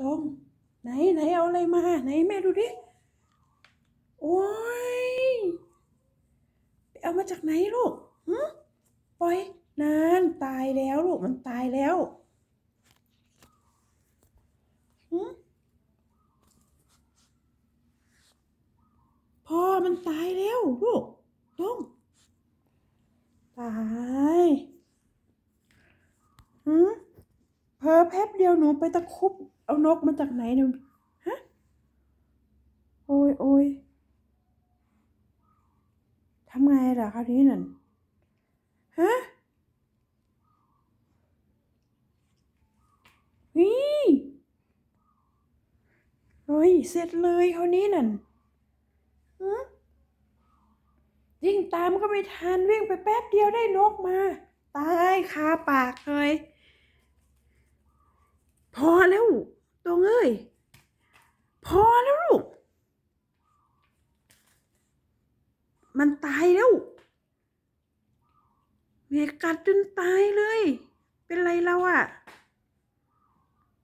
ตรงไหนไหนเอาอะไรมา ไหนแม่ดูดิ โอ้ยไปเอามาจากไหนลูกหืปล่อยนานตายแล้วลูกมันตายแล้วหืพ่อมันตายแล้วลูกตรงตายหืม เพอแป๊บเดียวหนูไปตะคุบ เอานกมาจากไหนเนี่ยฮะ โอ้ยโอ้ยทำไงล่ะคราวนี้นั่น ฮะวิเฮ้ย เสร็จเลยคราวนี้นั่นหืมวิ่งตามก็ไม่ทันวิ่งไปแป๊บเดียวได้นกมา ตายคาปากเลย พอแล้วตรง เอ้ย พอแล้วลูก มันตายแล้วเมกัดจนตายเลย เป็นไรเราอะ